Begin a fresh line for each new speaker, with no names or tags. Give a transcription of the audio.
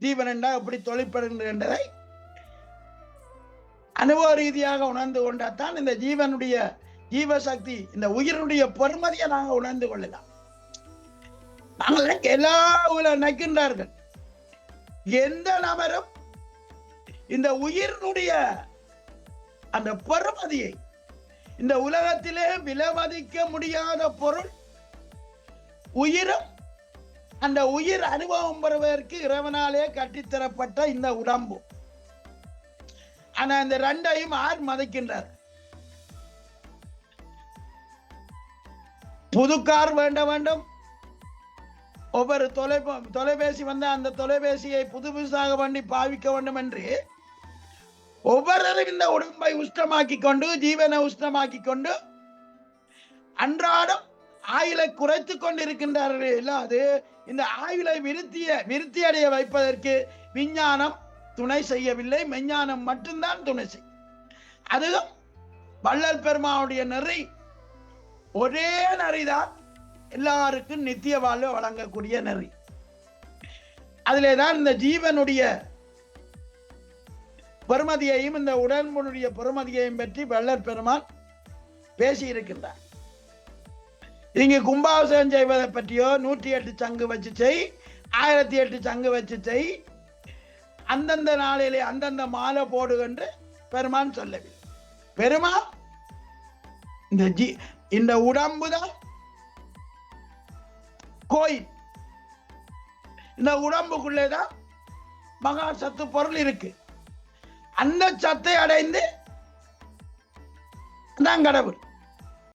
ஜீவன் என்றா எப்படி தொழிற்படுகின்றதை அனுபவ ரீதியாக உணர்ந்து கொண்டாதான் இந்த ஜீவனுடைய ஜீவசக்தி இந்த உயிரினுடைய பொறுமதியை நாங்கள் உணர்ந்து கொள்ளலாம். நாங்கள் எல்லா உல நினைக்கின்றார்கள். எந்த நபரும் இந்த உயிரினுடைய அந்த பொறுமதியை இந்த உலகத்திலே விலமதிக்க முடியாத பொருள் உயிரும் அந்த உயிர் அனுபவம் பெறுவதற்கு இறைவனாலே கட்டித்தரப்பட்ட இந்த உடம்பு. ஆனா இந்த ரெண்டையும் ஆர் மதிக்கின்றார். புது கார் வேண்ட வேண்டும். ஒவ்வொரு தொலை தொலைபேசி வந்து அந்த தொலைபேசியை புது புதுசாக பண்ணி பாவிக்க வேண்டும் என்று ஒவ்வொருவரும் இந்த உடம்பை உஷ்டமாக்கி கொண்டு ஜீவனை உஷ்டமாக்கி கொண்டு அன்றாடம் ஆயுளை குறைத்து கொண்டிருக்கின்றார்கள். இல்லாது இந்த ஆயுளை விருத்திய விருத்தி அடைய வைப்பதற்கு விஞ்ஞானம் துணை செய்யவில்லை. மெஞ்ஞானம் மட்டும்தான் துணை செய்யும் அதுவும் வள்ளல் பெருமாவுடைய நெறி ஒரே நெறிதான் எல்லாருக்கும் நித்திய வாழ்வு வழங்கக்கூடிய நெறி. அதிலே தான் இந்த ஜீவனுடைய பெருமதியையும் இந்த உடன்புடைய பெருமதியையும் பற்றி வள்ளல் பெருமான் பேசியிருக்கின்றார். இருக்கின்றார் கும்பாபிஷேகம் செய்வதை பற்றியோ நூற்றி எட்டு சங்கு வச்சு செய் ஆயிரத்தி எட்டு சங்கு வச்சு செய். அந்தந்த நாளிலே அந்தந்த மாலை போடுகின்ற பெருமான் சொல்லவில்லை. பெருமா இந்த ஜி இந்த உடம்பு தான் கோயில். இந்த உடம்புக்குள்ளே தான் மகா சத்து பொருள் இருக்கு. அந்த சத்தை அடைந்து தான் கடவுள்.